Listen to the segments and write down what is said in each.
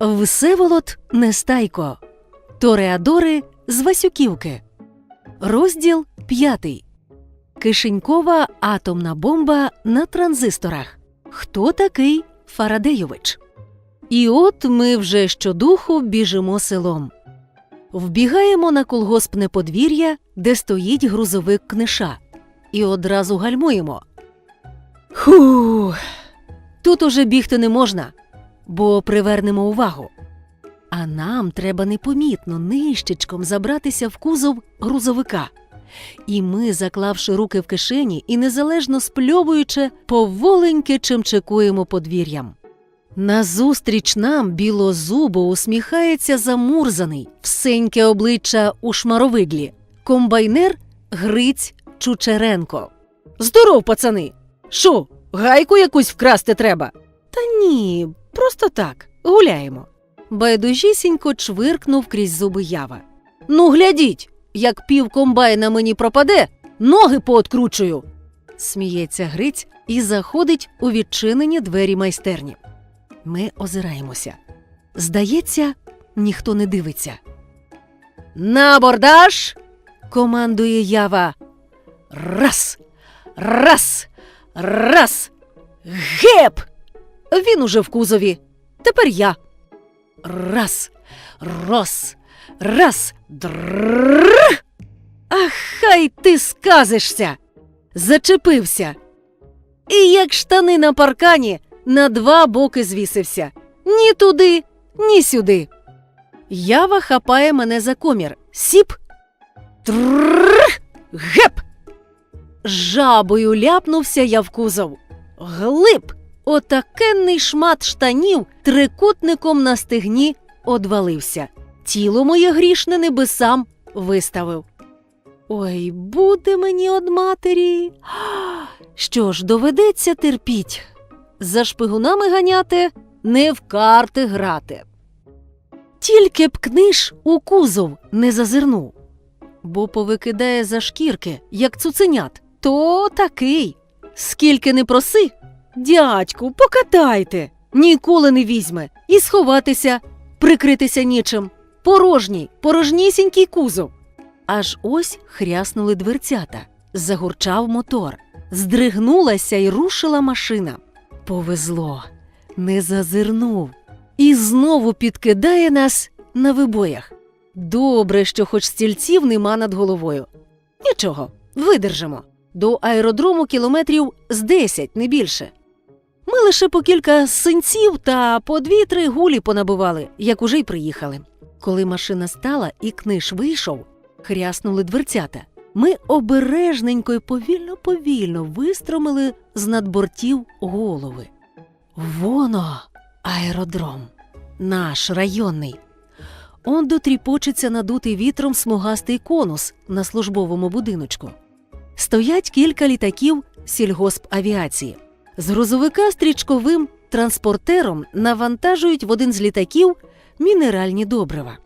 Всеволод Нестайко. Тореадори з Васюківки. Розділ п'ятий. Кишенькова атомна бомба на транзисторах. Хто такий Фарадейович? І от ми вже щодуху біжимо селом. Вбігаємо на колгоспне подвір'я, де стоїть грузовик книша, і одразу гальмуємо. Ху. Тут уже бігти не можна, бо привернемо увагу. А нам треба непомітно нищечком забратися в кузов грузовика. І ми, заклавши руки в кишені і незалежно спльовуючи, поволеньки чимчикуємо подвір'ям. Назустріч нам білозубо усміхається замурзаний, всеньке обличчя у шмаровидлі, комбайнер Гриць Чучеренко. Здоров, пацани! Що, гайку якусь вкрасти треба? Та ні, просто так, гуляємо. Байдужісінько чвиркнув крізь зуби ява. Ну, глядіть, як пів комбайна мені пропаде, ноги пооткручую. Сміється Гриць і заходить у відчинені двері майстерні. Ми озираємося. Здається, ніхто не дивиться. На абордаж! командує ява. Раз, раз, раз. Геп! Він уже в кузові. Тепер я. Раз, рос, раз, дрррр. Ах, хай ти сказишся. Зачепився. І як штани на паркані на два боки звісився. Ні туди, ні сюди. Ява хапає мене за комір. Сіп. Трррр. Геп. Жабою ляпнувся я в кузов. Глиб. Отакенний шмат штанів трикутником на стегні одвалився. Тіло моє грішне небесам виставив. Ой, буде мені од матері. Що ж, доведеться терпіть. За шпигунами ганяти, не в карти грати. Тільки б книж у кузов не зазирнув, бо повикидає за шкірки, як цуценят, то такий. Скільки не проси, дядьку, покатайте, ніколи не візьме, і сховатися, прикритися нічим. Порожній, порожнісінький кузов. Аж ось хряснули дверцята, загурчав мотор, здригнулася й рушила машина. Повезло, не зазирнув і знову підкидає нас на вибоях. Добре, що хоч стільців нема над головою. Нічого, видержимо. До аеродрому кілометрів з 10, не більше. Лише по кілька синців та по дві-три гулі понабивали, як уже й приїхали. Коли машина стала і книж вийшов, хряснули дверцята. Ми обережненько й повільно-повільно вистромили з надбортів голови. Воно, аеродром, наш районний. Он дотріпочеться надутий вітром смугастий конус на службовому будиночку. Стоять кілька літаків сільгоспавіації. З грузовика стрічковим транспортером навантажують в один з літаків мінеральні добрива.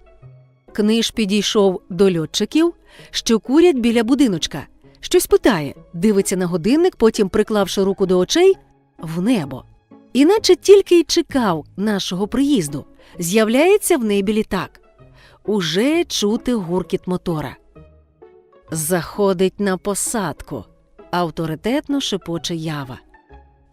Книж підійшов до льотчиків, що курять біля будиночка. Щось питає, дивиться на годинник, потім, приклавши руку до очей, в небо. Іначе тільки й чекав нашого приїзду. З'являється в небі літак. Уже чути гуркіт мотора. Заходить на посадку, авторитетно шепоче ява.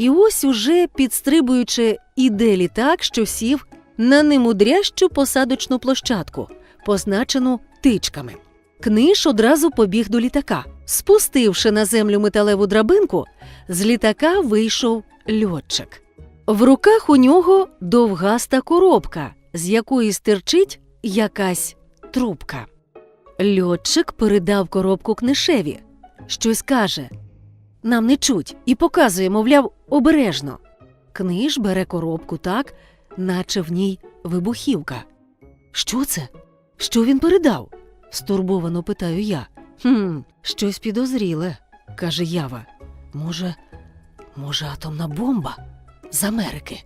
І ось уже, підстрибуючи, іде літак, що сів на немудрящу посадочну площадку, позначену тичками. Книж одразу побіг до літака. Спустивши на землю металеву драбинку, з літака вийшов льотчик. В руках у нього довгаста коробка, з якої стирчить якась трубка. Льотчик передав коробку книшеві. Щось каже. Нам не чуть і показує, мовляв, обережно. Книж бере коробку так, наче в ній вибухівка. Що це? Що він передав? стурбовано питаю я. Хм, щось підозріле, каже Ява. Може, може, атомна бомба з Америки?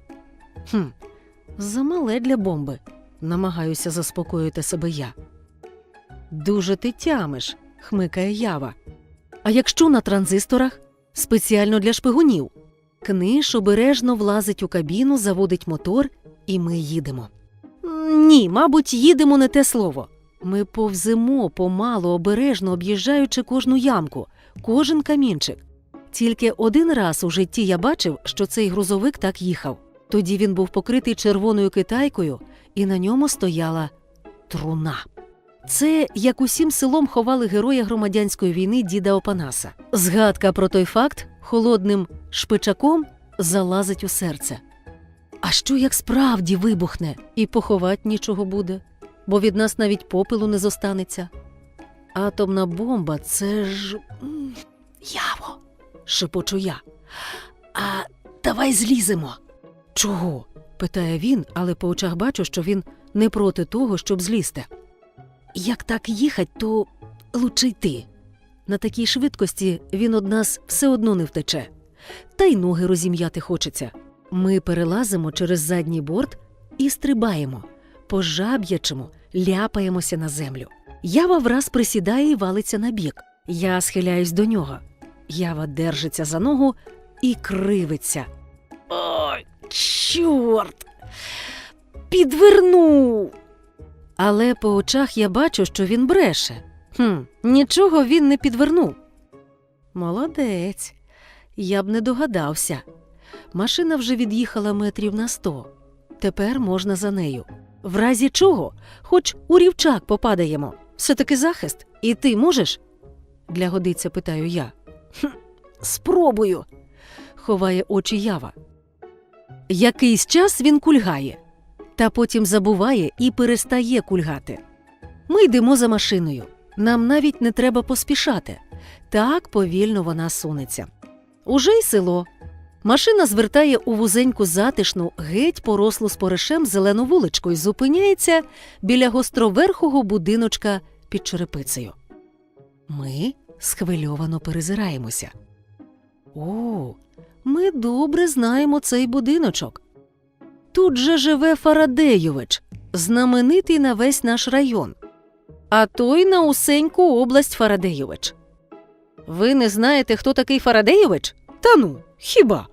Хм, замале для бомби, намагаюся заспокоїти себе я. Дуже ти тямиш, хмикає Ява. А якщо на транзисторах? Спеціально для шпигунів. Книж обережно влазить у кабіну, заводить мотор І ми їдемо. Ні, мабуть, їдемо не те слово. Ми повземо помало, обережно об'їжджаючи кожну ямку, кожен камінчик. Тільки один раз у житті я бачив, що цей грузовик так їхав. Тоді він був покритий червоною китайкою, і на ньому стояла труна. Це як усім селом ховали героя громадянської війни діда Опанаса. Згадка про той факт холодним шпичаком залазить у серце. А що як справді вибухне і поховать нічого буде, бо від нас навіть попелу не зостанеться. Атомна бомба це ж. Яво, шепочу я. А давай зліземо. Чого? питає він, але по очах бачу, що він не проти того, щоб злізти. Як так їхать, то лучше йти. На такій швидкості він од нас все одно не втече. Та й ноги розім'яти хочеться. Ми перелазимо через задній борт і стрибаємо, по жаб'ячому ляпаємося на землю. Ява враз присідає і валиться на бік. Я схиляюсь до нього. Ява держиться за ногу і кривиться. Ой, чорт! Підвернув. Але по очах я бачу, що він бреше. Хм, нічого він не підвернув. Молодець. Я б не догадався. Машина вже від'їхала метрів на сто. Тепер можна за нею. В разі чого, хоч у рівчак попадаємо. Все таки захист, і ти можеш? Для годиця питаю я. Хм, спробую. ховає очі ява. Якийсь час він кульгає, та потім забуває і перестає кульгати. Ми йдемо за машиною. Нам навіть не треба поспішати. Так повільно вона сунеться. Уже й село. Машина звертає у вузеньку затишну, геть порослу споришем зелену вуличку і зупиняється біля гостроверхого будиночка під черепицею. Ми схвильовано перезираємося. О, ми добре знаємо цей будиночок. Тут же живе Фарадейович, знаменитий на весь наш район, а той на усеньку область Фарадейович. Ви не знаєте, хто такий Фарадейович? Та ну, хіба?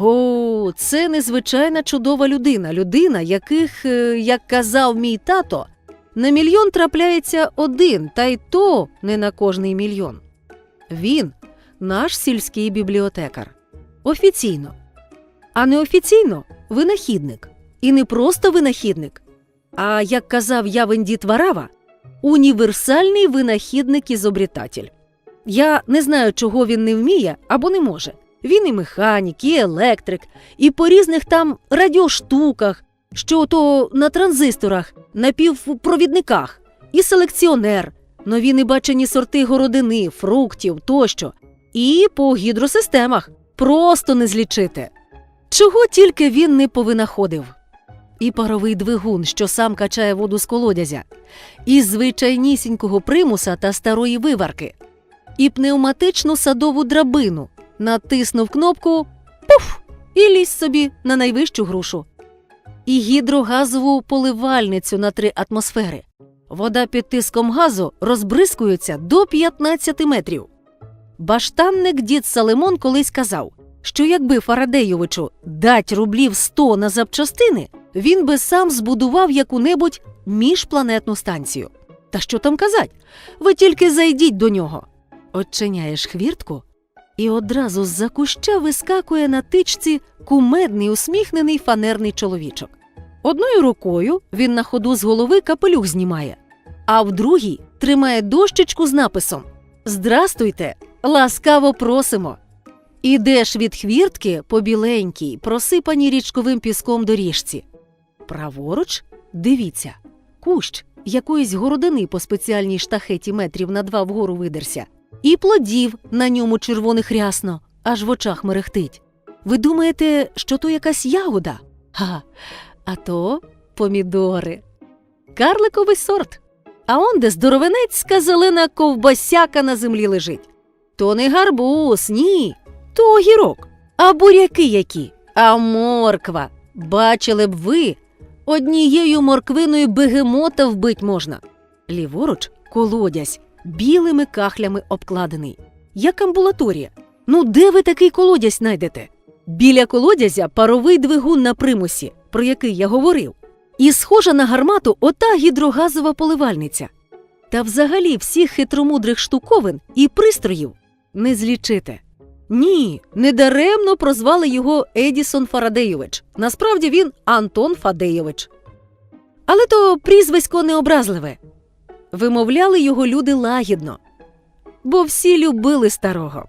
О, це незвичайна чудова людина, людина, яких, е, як казав мій тато, на мільйон трапляється один, та й то не на кожний мільйон. Він наш сільський бібліотекар. Офіційно. А неофіційно винахідник. І не просто винахідник, а як казав Явен дід Варава, універсальний винахідник-ізобрітатель. Я не знаю, чого він не вміє або не може. Він і механік, і електрик, і по різних там радіоштуках, що то на транзисторах, на півпровідниках, і селекціонер, нові небачені сорти городини, фруктів тощо, і по гідросистемах просто не злічити. Чого тільки він не повинаходив. І паровий двигун, що сам качає воду з колодязя, і звичайнісінького примуса та старої виварки, і пневматичну садову драбину, натиснув кнопку пуф! і лізь собі на найвищу грушу. І гідрогазову поливальницю на три атмосфери. Вода під тиском газу розбризкується до 15 метрів. Баштанник дід Салимон колись казав, що якби Фарадейовичу дать рублів 100 на запчастини, він би сам збудував яку-небудь міжпланетну станцію. Та що там казать? Ви тільки зайдіть до нього. Отчиняєш хвіртку, і одразу з-за куща вискакує на тичці кумедний усміхнений фанерний чоловічок. Одною рукою він на ходу з голови капелюх знімає, а в другій тримає дощечку з написом Здрастуйте! Ласкаво просимо! Ідеш від хвіртки по біленькій, просипаній річковим піском доріжці. Праворуч дивіться, кущ якоїсь городини по спеціальній штахеті метрів на два вгору видерся, і плодів на ньому червоних рясно, аж в очах мерехтить. Ви думаєте, що то якась ягода? Га, а то помідори. Карликовий сорт. А он де здоровенецька зелена ковбасяка на землі лежить. То не гарбуз, ні, то огірок. А буряки які, а морква. Бачили б ви, однією морквиною бегемота вбить можна. Ліворуч колодязь, білими кахлями обкладений. Як амбулаторія. Ну де ви такий колодязь знайдете? Біля колодязя паровий двигун на примусі, про який я говорив. І схожа на гармату ота гідрогазова поливальниця. Та взагалі всіх хитромудрих штуковин і пристроїв не злічити. Ні, недаремно прозвали його Едісон Фарадейович. Насправді він Антон Фадейович. Але то прізвисько необразливе. Вимовляли його люди лагідно, бо всі любили старого.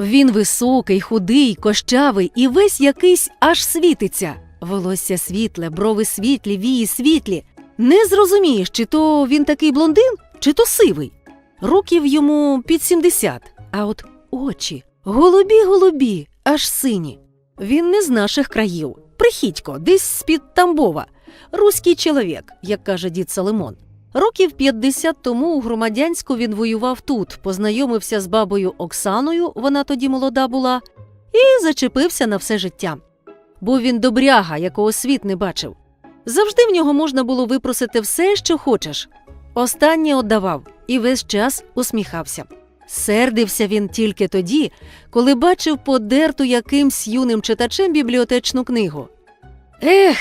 Він високий, худий, кощавий і весь якийсь аж світиться. Волосся світле, брови світлі, вії світлі. Не зрозумієш, чи то він такий блондин, чи то сивий. Років йому під 70, а от очі голубі голубі, аж сині. Він не з наших країв. Прихідько, десь з-під Тамбова. Руський чоловік, як каже дід Соломон. Років 50 тому у громадянську він воював тут, познайомився з бабою Оксаною, вона тоді молода була, і зачепився на все життя. Бо він добряга, якого світ не бачив. Завжди в нього можна було випросити все, що хочеш. Останнє отдавав і весь час усміхався. Сердився він тільки тоді, коли бачив подерту якимсь юним читачем бібліотечну книгу. Ех,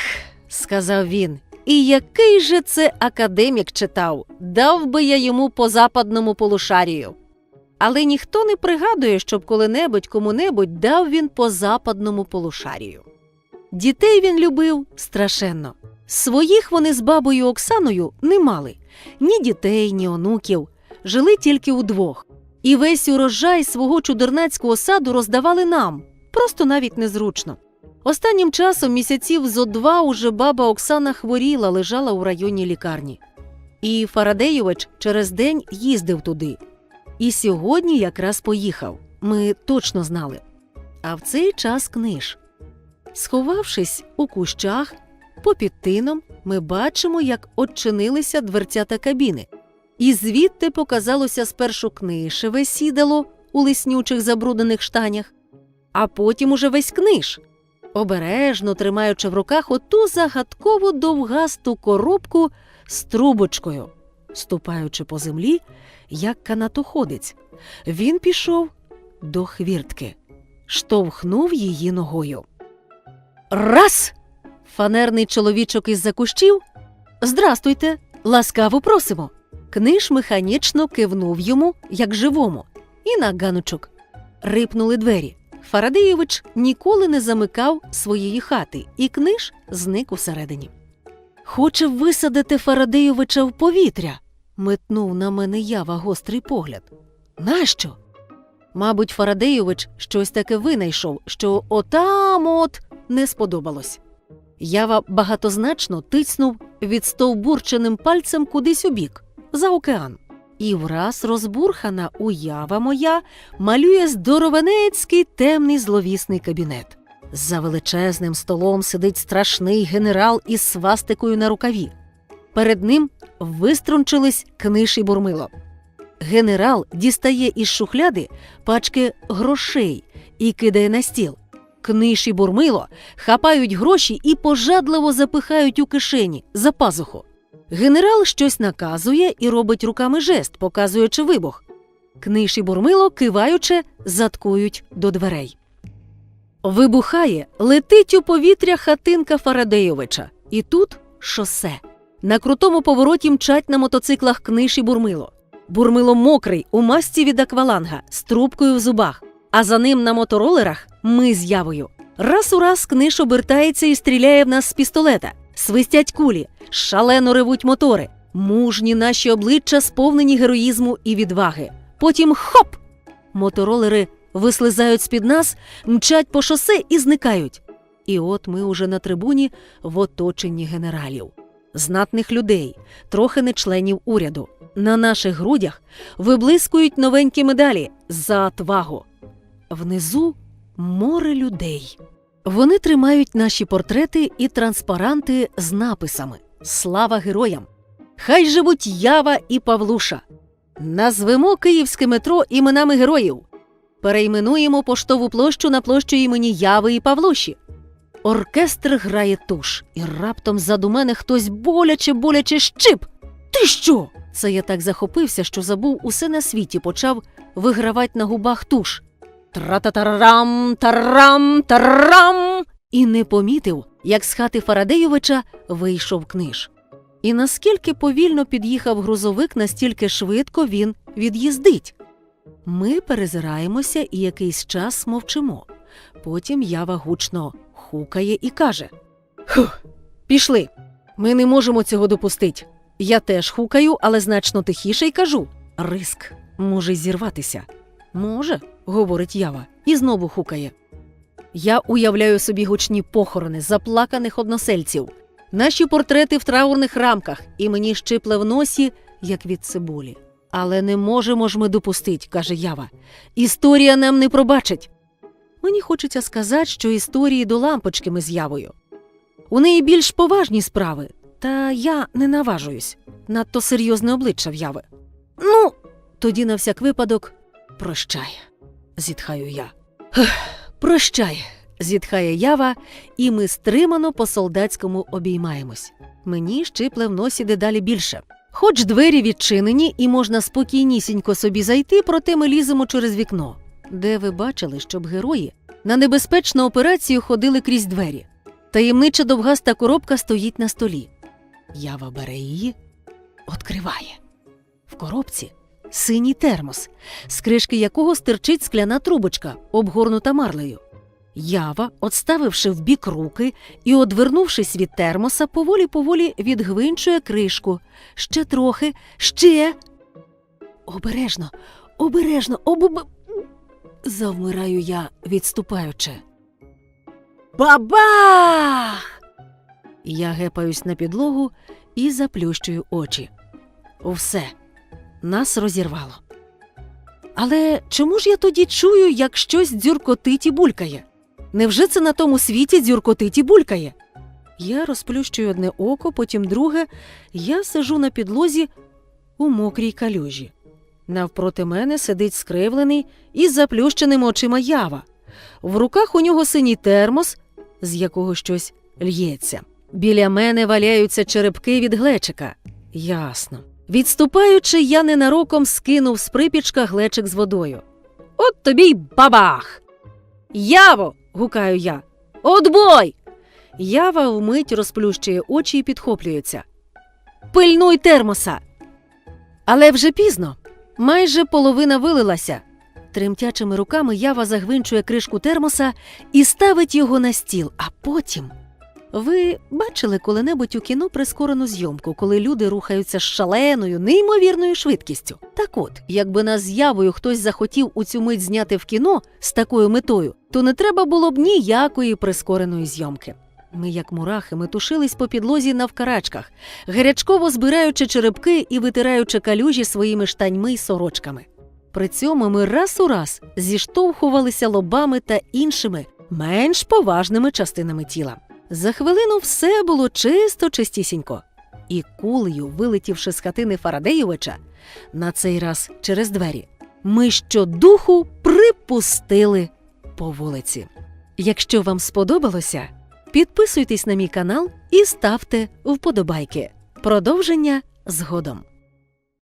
сказав він, і який же це академік читав, дав би я йому по западному полушарію. Але ніхто не пригадує, щоб коли-небудь кому-небудь дав він по западному полушарію. Дітей він любив страшенно. Своїх вони з бабою Оксаною не мали ні дітей, ні онуків, жили тільки удвох. І весь урожай свого чудернацького саду роздавали нам, просто навіть незручно. Останнім часом місяців зо два уже баба Оксана хворіла, лежала у районній лікарні. І Фарадейович через день їздив туди. І сьогодні якраз поїхав. Ми точно знали. А в цей час книж. Сховавшись у кущах, попід тином, ми бачимо, як odчинилися дверцята кабіни. І звідти показалося спершу книшеве сідало у лиснючих забруднених штанях, а потім уже весь книж, обережно тримаючи в руках оту загадкову довгасту коробку з трубочкою, ступаючи по землі, як канатоходець. Він пішов до хвіртки, штовхнув її ногою. Раз! Фанерний чоловічок із-за кущів. Здрастуйте, ласкаво просимо. Книж механічно кивнув йому, як живому, і на ганочок. Рипнули двері. Фарадеєвич ніколи не замикав своєї хати, і книж зник усередині. Хоче висадити Фарадеєвича в повітря, метнув на мене ява гострий погляд. Нащо? Мабуть, Фарадеєвич щось таке винайшов, що отам от не сподобалось. Ява багатозначно тицнув відстовбурченим пальцем кудись у бік, за океан. І враз розбурхана уява моя малює здоровенецький темний зловісний кабінет. За величезним столом сидить страшний генерал із свастикою на рукаві. Перед ним виструнчились книж і бурмило. Генерал дістає із шухляди пачки грошей і кидає на стіл. Книж і бурмило хапають гроші і пожадливо запихають у кишені за пазуху. Генерал щось наказує і робить руками жест, показуючи вибух. Книж і бурмило, киваючи, заткують до дверей. Вибухає, летить у повітря хатинка Фарадейовича. І тут шосе. На крутому повороті мчать на мотоциклах книж і бурмило. Бурмило мокрий, у масці від акваланга, з трубкою в зубах, а за ним на моторолерах ми з явою. Раз у раз книж обертається і стріляє в нас з пістолета. Свистять кулі, шалено ревуть мотори. Мужні наші обличчя сповнені героїзму і відваги. Потім хоп! Моторолери вислизають з-під нас, мчать по шосе і зникають. І от ми уже на трибуні в оточенні генералів, знатних людей, трохи не членів уряду. На наших грудях виблискують новенькі медалі за отвагу. Внизу море людей. Вони тримають наші портрети і транспаранти з написами Слава героям! Хай живуть Ява і Павлуша! Назвемо київське метро іменами героїв. Перейменуємо поштову площу на площу імені Яви і Павлуші. Оркестр грає туш, і раптом ззаду мене хтось боляче боляче щип. Ти що? Це я так захопився, що забув усе на світі, почав вигравати на губах туш. Тра-та-тарам, тарам, тарам! І не помітив, як з хати Фарадейовича вийшов книж. І наскільки повільно під'їхав грузовик, настільки швидко він від'їздить. Ми перезираємося і якийсь час мовчимо. Потім ява гучно хукає і каже: Хух, пішли. Ми не можемо цього допустити. Я теж хукаю, але значно тихіше й кажу: риск може зірватися. Може, говорить ява, і знову хукає. Я уявляю собі гучні похорони заплаканих односельців, наші портрети в траурних рамках, і мені щипле в носі, як від цибулі. Але не можемо ж ми допустить, каже Ява. Історія нам не пробачить. Мені хочеться сказати, що історії до лампочки ми з явою. У неї більш поважні справи, та я не наважуюсь. Надто серйозне обличчя в яви. Ну, тоді на всяк випадок прощай, зітхаю я. Прощай, зітхає ява, і ми стримано по солдатському обіймаємось. Мені щипле в носі дедалі більше. Хоч двері відчинені і можна спокійнісінько собі зайти, проте ми ліземо через вікно. Де ви бачили, щоб герої на небезпечну операцію ходили крізь двері? Таємнича довгаста коробка стоїть на столі. Ява бере її, відкриває. В коробці синій термос, з кришки якого стирчить скляна трубочка, обгорнута марлею. Ява, отставивши в бік руки і одвернувшись від термоса, поволі поволі відгвинчує кришку. Ще трохи, ще. Обережно, обережно, обоб... Завмираю я, відступаючи. Бабах! Я гепаюсь на підлогу і заплющую очі. Все, нас розірвало. Але чому ж я тоді чую, як щось дзюркотить і булькає? Невже це на тому світі дзюркотить і булькає? Я розплющую одне око, потім друге. Я сижу на підлозі у мокрій калюжі. Навпроти мене сидить скривлений із заплющеними очима ява. В руках у нього синій термос, з якого щось л'ється. Біля мене валяються черепки від глечика. Ясно. Відступаючи, я ненароком скинув з припічка глечик з водою. От тобі й бабах! Яво. гукаю я. Отбой! Ява вмить розплющує очі і підхоплюється. Пильнуй термоса. Але вже пізно. Майже половина вилилася. Тремтячими руками ява загвинчує кришку термоса і ставить його на стіл, а потім. Ви бачили коли-небудь у кіно прискорену зйомку, коли люди рухаються з шаленою, неймовірною швидкістю. Так от, якби нас з явою хтось захотів у цю мить зняти в кіно з такою метою, то не треба було б ніякої прискореної зйомки. Ми, як мурахи, метушились по підлозі навкарачках, гарячково збираючи черепки і витираючи калюжі своїми штаньми й сорочками. При цьому ми раз у раз зіштовхувалися лобами та іншими, менш поважними частинами тіла. За хвилину все було чисто чистісінько. І кулею, вилетівши з хатини Фарадеєвича, на цей раз через двері, ми щодуху припустили по вулиці. Якщо вам сподобалося, підписуйтесь на мій канал і ставте вподобайки. Продовження згодом.